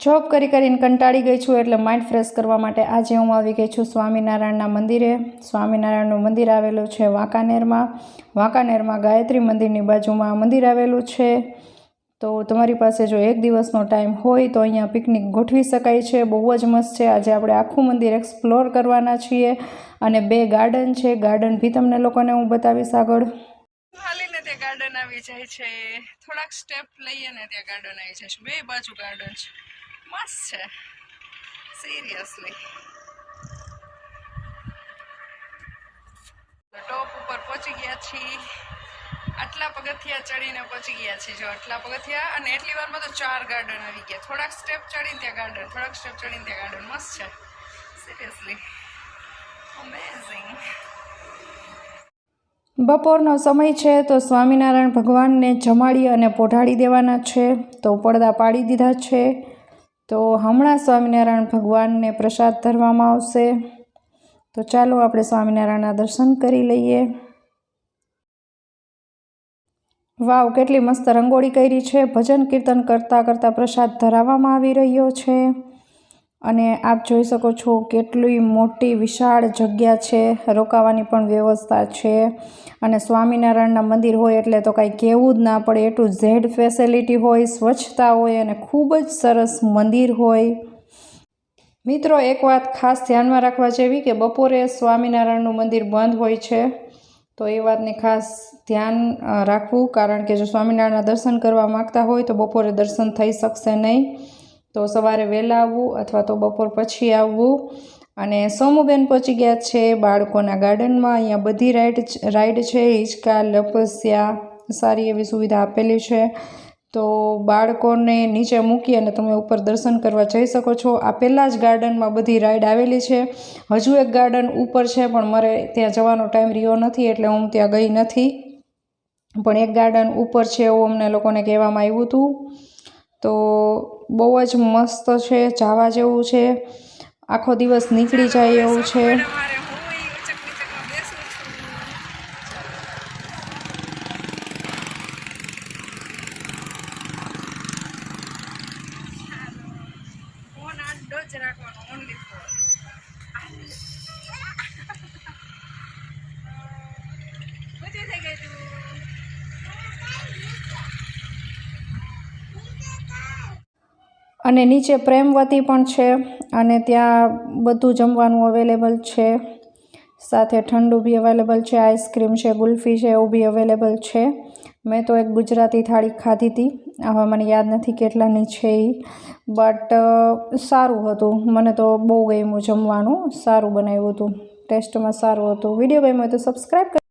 Job કરી કરીને કંટાળી ગઈ છું એટલે માઇન્ડ ફ્રેશ કરવા માટે આજે હું આવી ગઈ છું સ્વામિનારાયણના મંદિરે. સ્વામિનારાયણનું મંદિર આવેલું છે વાંકાનેરમાં. વાંકાનેરમાં ગાયત્રી મંદિરની બાજુમાં મંદિર આવેલું છે. તો તમારી પાસે જો એક દિવસનો ટાઈમ હોય તો અહીંયા પિકનિક ગોઠવી શકાય છે. બહુ જ મસ્ત છે. આજે આપણે આખું મંદિર એક્સપ્લોર કરવાના છીએ અને બે ગાર્ડન છે. ગાર્ડન બી તમને લોકોને હું બતાવીશ આગળ. હાલીને ત્યાં ગાર્ડન આવી જાય છે. થોડાક સ્ટેપ લઈએ ને ત્યાં ગાર્ડન આવી જાય છે. બે બાજુ ગાર્ડન છે. મસ્ત છે સિરિયસલી ટોપ ઉપર પહોંચી ગયા છીએ. આટલા પગથિયા ચડીને પહોંચી ગયા છીએ જો આટલા પગથિયા. અને એટલી વારમાં તો ચાર ગાર્ડન આવી ગયા. થોડાક સ્ટેપ ચડીને ત્યાં ગાર્ડન થોડાક સ્ટેપ ચડીને ત્યાં ગાર્ડન મસ્ત છે. સિરિયસલી અમેઝિંગ બપોરનો સમય છે તો સ્વામિનારાયણ ભગવાનને જમાડી અને પોઢાડી દેવાના છે. તો પડદા પાડી દીધા છે. તો હમણાં સ્વામિનારાયણ ભગવાનને પ્રસાદ ધરવામાં આવશે. તો ચાલો આપણે સ્વામિનારાયણના દર્શન કરી લઈએ. વાવ, કેટલી મસ્ત રંગોળી કરી છે. ભજન કીર્તન કરતાં કરતાં પ્રસાદ ધરાવવામાં આવી રહ્યો છે. અને આપ જોઈ શકો છો કેટલી મોટી વિશાળ જગ્યા છે, રોકાવાની પણ વ્યવસ્થા છે. અને સ્વામિનારાયણના મંદિર હોય એટલે તો કાંઈ કહેવું જ ના પડે. એ ટુ ઝેડ ફેસિલિટી હોય, સ્વચ્છતા હોય અને ખૂબ જ સરસ મંદિર હોય. મિત્રો, એક વાત ખાસ ધ્યાનમાં રાખવા જેવી કે બપોરે સ્વામિનારાયણનું મંદિર બંધ હોય છે, તો એ વાતને ખાસ ધ્યાન રાખવું. કારણ કે જો સ્વામિનારાયણના દર્શન કરવા માગતા હોય તો બપોરે દર્શન થઈ શકશે નહીં. તો સવારે વહેલા આવવું અથવા તો બપોર પછી આવવું. અને સોમુબેન પહોંચી ગયા છે બાળકોના ગાર્ડનમાં. અહીંયા બધી રાઈડ રાઈડ છે, હિંચકા, લપસ્યા, સારી એવી સુવિધા આપેલી છે. તો બાળકોને નીચે મૂકી અને તમે ઉપર દર્શન કરવા જઈ શકો છો. આ પહેલાં જ ગાર્ડનમાં બધી રાઈડ આવેલી છે. હજુ એક ગાર્ડન ઉપર છે, પણ મારે ત્યાં જવાનો ટાઈમ રહ્યો નથી, એટલે હું ત્યાં ગઈ નથી. પણ એક ગાર્ડન ઉપર છે એવું અમને લોકોને કહેવામાં આવ્યું હતું. તો બહુ જ મસ્ત છે, જાવા જેવું છે. આખો દિવસ નીકળી જાય એવું છે. રાખવાનો ઓનલી ફોર અને નીચે પ્રેમવતી પણ છે અને ત્યાં બધું જમવાનું અવેલેબલ છે. સાથે ઠંડુ બી અવેલેબલ છે આઈસ્ક્રીમ છે, ગુલ્ફી છે, એવું બી અવેલેબલ છે. મેં તો એક ગુજરાતી થાળી ખાધી હતી હવે મને યાદ નથી કેટલાની છે એ બટ સારું હતું. મને તો બહુ ગમ્યું જમવાનું. સારું બનાવ્યું હતું. ટેસ્ટમાં સારું હતું. વીડિયો ગમ્યો તો સબસ્ક્રાઈબ